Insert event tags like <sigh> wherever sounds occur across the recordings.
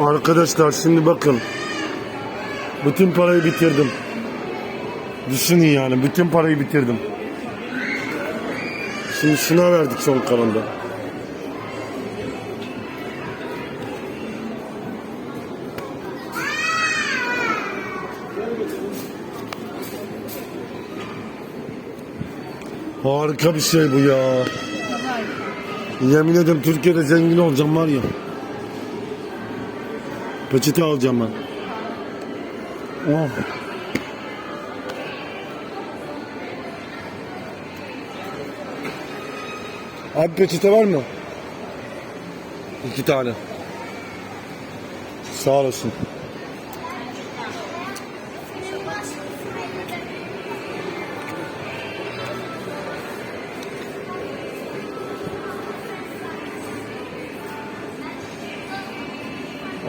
Arkadaşlar şimdi bakın. Bütün parayı bitirdim. Düşünün yani bütün parayı bitirdim. Şimdi şuna verdik son kalanda. Harika bir şey bu ya. Yemin ederim Türkiye'de zengin olacağım var ya. Peçete alacağım ben. Oh. Abi peçete var mı? İki tane. Sağ olasın.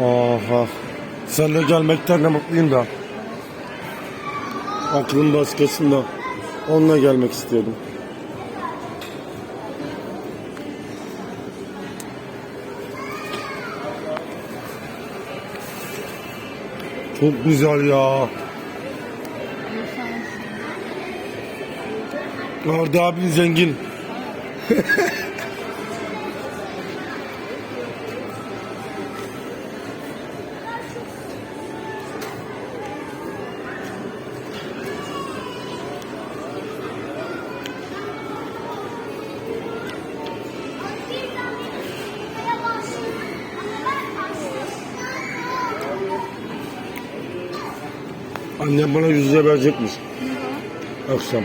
Aha. Seninle gelmekten de mutluyum da. Aklım başkasında. Onunla gelmek istiyordum. Çok güzel ya. Arda abin zengin. <laughs> Annem bana yüz lira verecekmiş. Akşam.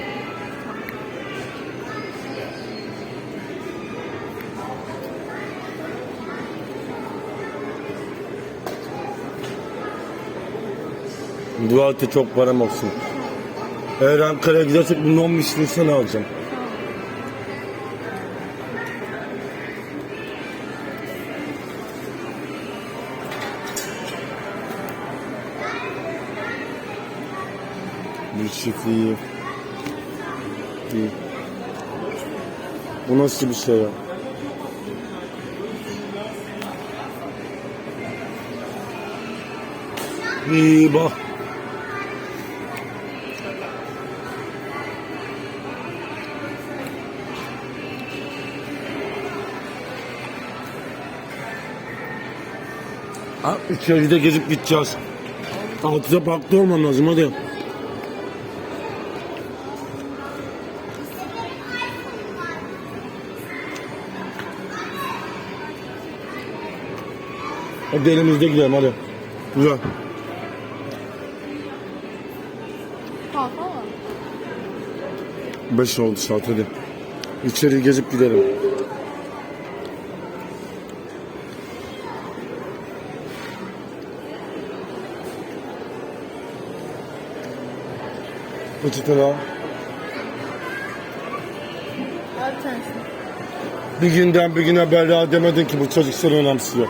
Dua et çok param olsun. Eğer Ankara'ya gidersek bunun 10 mislisini alacağım. Bir çift iyi. İyi. Bu nasıl bir şey ya? İyi. Ha, içeride gezip gideceğiz. Altıda parkta olmam lazım hadi. Hadi elimizde gidelim hadi. Güzel. Var. Beş oldu saat hadi. İçeri gezip gidelim. Peçete. Al bir günden bir güne bella demedin ki bu çocuk seni önemsiyor.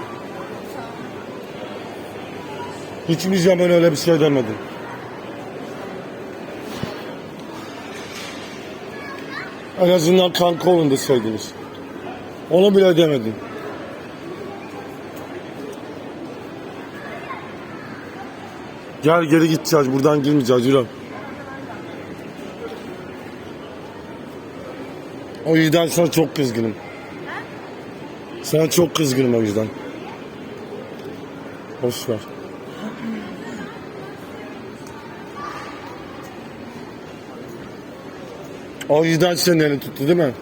Hiçbir zaman öyle bir şey demedin. En azından kanka olun deseydiniz. Onu bile demedin. Gel geri gideceğiz. Buradan girmeyeceğiz. Yürü. O yüzden sana çok kızgınım. Sana çok kızgınım o yüzden. Boş ver. O yüzden senin elini tuttu değil mi?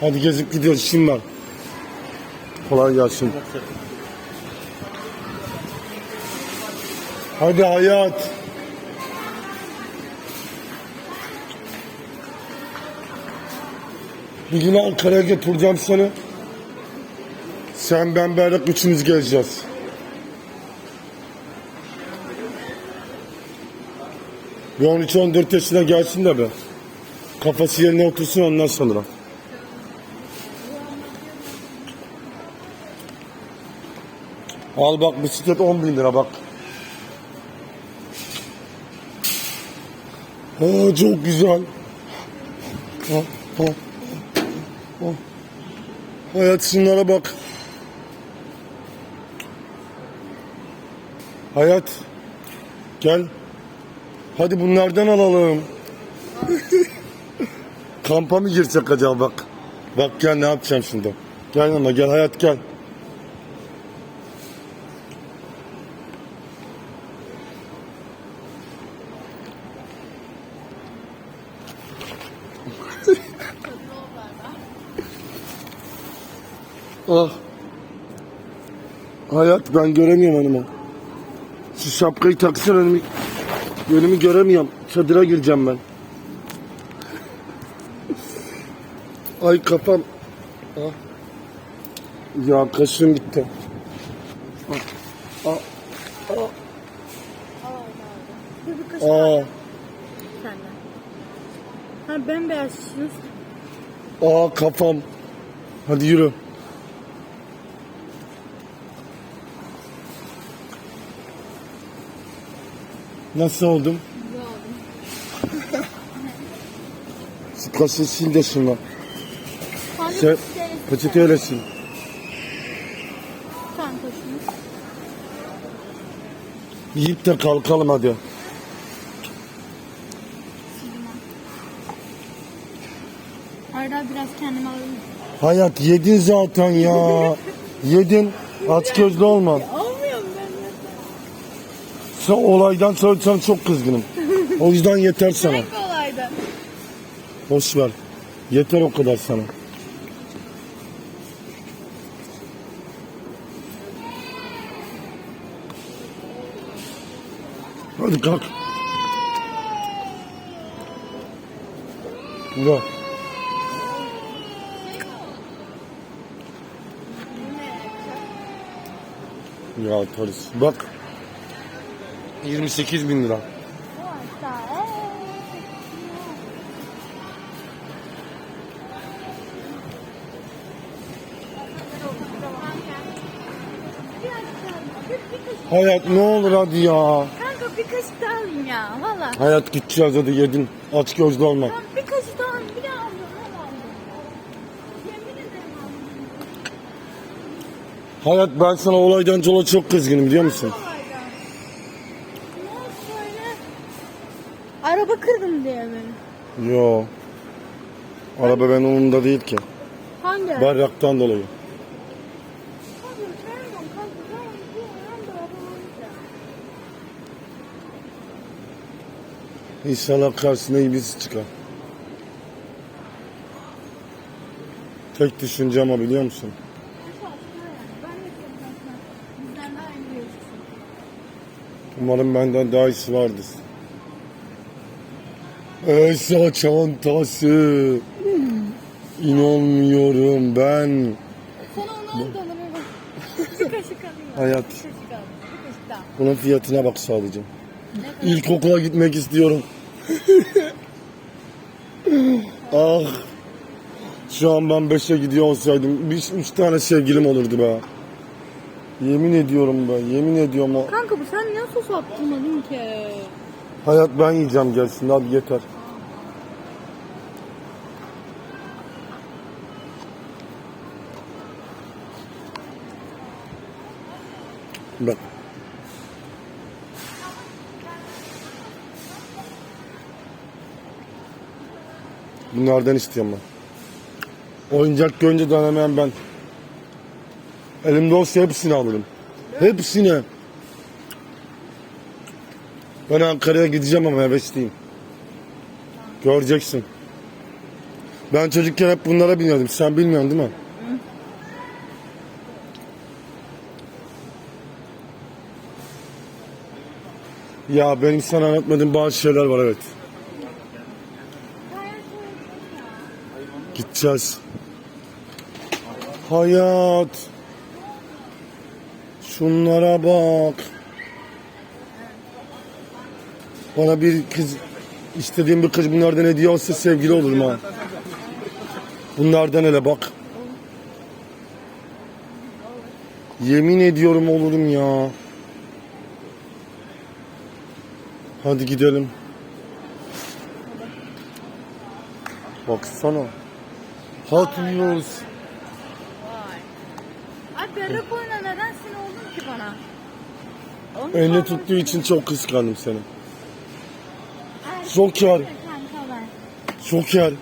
Hadi gezip gidiyoruz şimdi var. Kolay gelsin. Hadi hayat. Bir gün Ankara'ya götüreceğim seni. Sen ben Berrak üçümüz geleceğiz. Bir 13-14 yaşına gelsin de be. Kafası yerine otursun ondan sonra. Al bak bisiklet 10 bin lira bak. Aa, çok güzel. Ha, ha, ha. Hayat şunlara bak. Hayat. Gel. Hadi bunlardan alalım. <laughs> Kampa mı girsek acaba bak. Bak gel ne yapacağım şimdi. Gel yanıma gel hayat gel. Ah. Hayat ben göremiyorum önümü. Şu şapkayı taksana önümü. Önümü göremiyorum. Çadıra gireceğim ben. Ay kafam. Ah. Ya kaşım gitti. Ah. Ah. Kaşık Aa. senden. Ha bembeyazsınız. Aa kafam. Hadi yürü. Nasıl oldum? Güzel oldu. Şu kaşı sil de şunu. Sen Sen peçeteyle sil. Sen taşınız. Yiyip de kalkalım hadi. Arada biraz kendime alayım. Hayat yedin zaten ya. <laughs> Yedin. Aç gözlü olma. Sen olaydan sonra sana çok kızgınım. O yüzden yeter sana. Hangi olaydı? Boş ver. Yeter o kadar sana. Hadi kalk. Bura. Ya atarız. Bak. 28 bin lira. Hayat ne olur hadi ya. Kanka bir kaşık daha alayım ya valla. Hayat gideceğiz hadi yedin. Aç gözlü olma. Tamam, bir kaşık daha alayım bir daha alayım. Hayat ben sana olaydan dolayı çok kızgınım biliyor musun? Yo. Araba ben umurumda değil ki. Hangi? Berraktan dolayı. İnşallah karşısına iyi birisi çıkar. Tek düşüncem o biliyor musun? Umarım benden daha iyisi vardır. Esra çantası. İnanmıyorum ben. Sana onu al da bana bak. <laughs> Bir kaşık alayım. Hayat. Bir kaşık alayım. Bir kaşık daha. Bunun fiyatına bak sadece. Ne kadar? İlkokula gitmek istiyorum. <laughs> ah. Şu an ben 5'e gidiyor olsaydım bir, üç tane sevgilim olurdu be. Yemin ediyorum be, yemin ediyorum o. Kanka bu sen niye sos attırmadın ki? Hayat ben yiyeceğim gelsin hadi yeter. Bak. Bunlardan istiyorum ben. Oyuncak görünce dayanamayan ben. Elimde olsa hepsini alırım. Hepsini. Ben Ankara'ya gideceğim ama hevesliyim. Göreceksin. Ben çocukken hep bunlara biniyordum. Sen bilmiyorsun değil mi? Ya benim sana anlatmadığım bazı şeyler var evet. Gideceğiz. Hayat. Şunlara bak. Bana bir kız istediğim bir kız bunlardan hediye olsa sevgili olurum ha. Bunlardan hele bak. Yemin ediyorum olurum ya. Hadi gidelim. Baksana. Wheels. Vay. Ay berrak oyna neden sinir oldun ki bana? Onu Elini tuttuğu için çok kıskandım seni. Joker. Joker.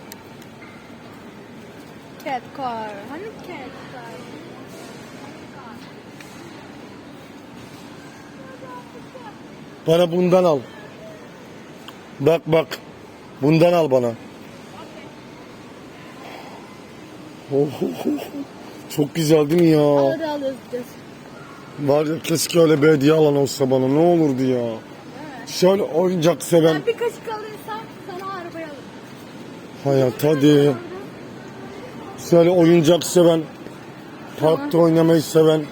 Cat car. Hani cat car? Bana bundan al. Bak bak. Bundan al bana. Oh, Çok güzel değil mi ya? Alır alırız. Var ya keşke öyle bir hediye alan olsa bana ne olurdu ya. Şöyle oyuncak seven. Ben bir kaşık alırsam sana arabayı alırım. Hayat hadi. Şöyle oyuncak seven. Parkta oynamayı seven.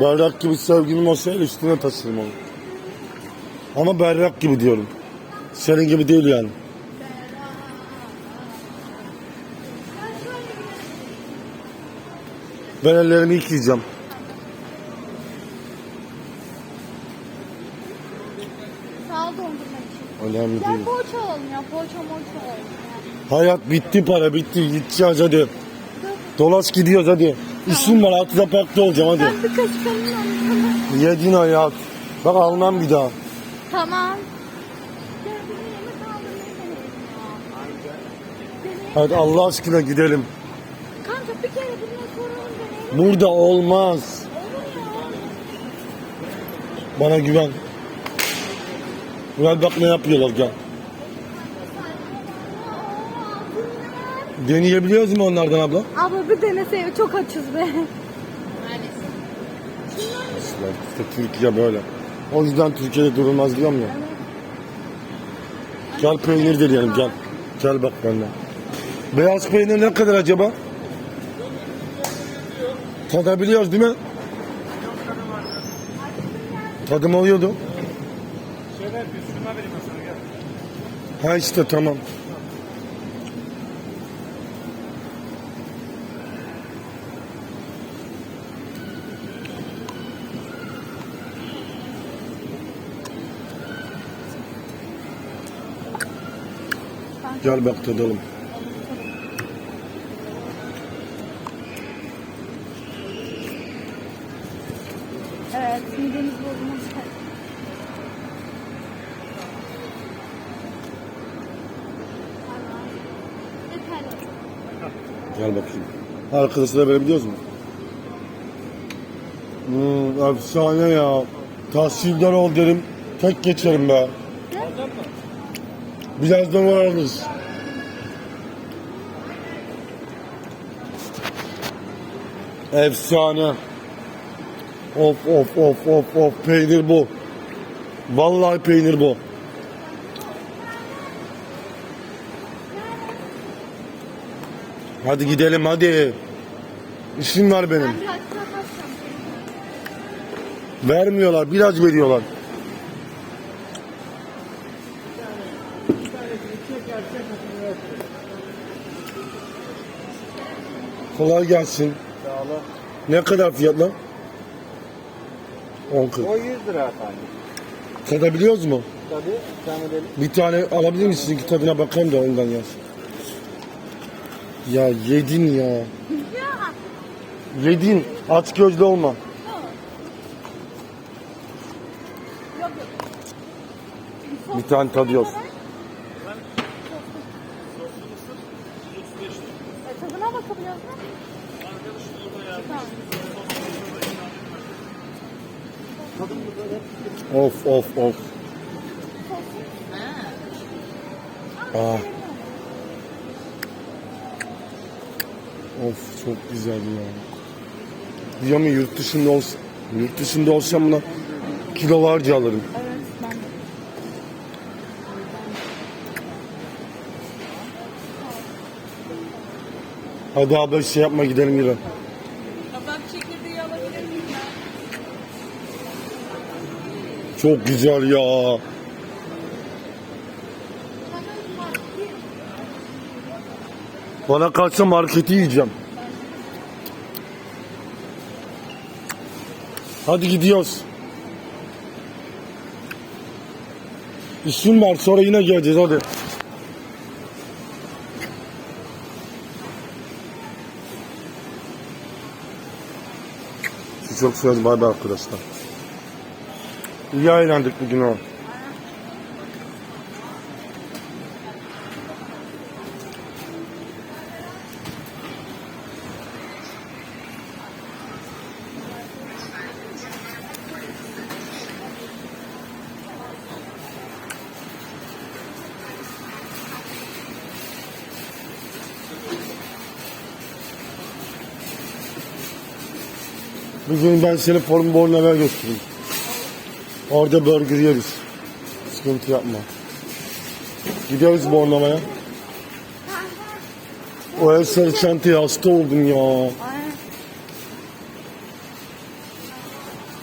Berrak gibi sevgilim olsa el üstüne taşırım onu. Ama berrak gibi diyorum. Senin gibi değil yani. Ben ellerimi yıkayacağım. Sağ ol dondurma için. Önemli değil. poğaça alalım ya. Poğaça moğaça alalım ya. Hayat bitti para bitti. Gideceğiz hadi. Dolaş gidiyoruz hadi. İşim var altıda parkta olacağım hadi. Ben bir kaşık alayım. Yedin hayat. Bak almam bir daha. Tamam. Gel bir yemek aldırmayı deneyelim ya. Deneyelim. Hadi Allah aşkına gidelim. Kanka bir kere bunu soralım deneyelim. Burada olmaz. Bana güven. Gel bak ne yapıyorlar gel. Deneyebiliyoruz mu onlardan abla? Abla bir denese çok açız be. İşte, işte Türkiye böyle. O yüzden Türkiye'de durulmaz diyorum ya. Gel peynir deneyelim gel. Gel bak benden. Beyaz peynir ne kadar acaba? Tadabiliyoruz değil mi? Tadım oluyordu. Ha işte tamam. Gel bak tadalım. Evet, midemiz bozulmuş. Gel bakayım. Arkadaşlar verebiliyoruz mu? Hmm, efsane ya. Tahsildar ol derim. Tek geçerim be. Birazdan varırız. Efsane. Of of of of of peynir bu. Vallahi peynir bu. Hadi gidelim hadi. İşim var benim. Vermiyorlar biraz veriyorlar. Kolay gelsin. Ne kadar fiyatla? 10.40. O 100 lira efendim. Tadabiliyoruz mu? Tabii. Devam edelim. Bir tane alabilir misin? Sizinki tadına bakayım da ondan yaz. Ya yedin ya. Yedin. Aç gözlü olma. Bir tane tadıyoruz. Tadına bakabiliyoruz mu? Arkadaşım orada yardımcı. Of of of. Ah. Of çok güzel ya. Diyorum ya yurt dışında olsa, yurt dışında olsam buna kilolarca alırım. Hadi abi şey yapma gidelim yürü. Kabak çekirdeği alabilir miyim ben? Çok güzel ya. Bana kalsa marketi yiyeceğim. Hadi gidiyoruz. İşim var sonra yine geleceğiz hadi. Sizi çok seviyorum. Bay bay arkadaşlar. İyi eğlendik bugün ha. Bugün ben seni Forum Bornav'a götüreyim. Orada burger yeriz. Sıkıntı yapma. Gidiyoruz Bornova'ya. O el sarı çantaya hasta oldum ya.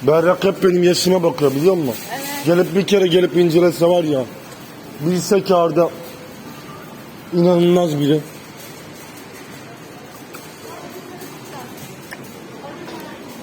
Berrak hep benim yaşıma bakıyor biliyor musun? Evet. Gelip bir kere gelip incelese var ya. Bilse ki Arda inanılmaz biri.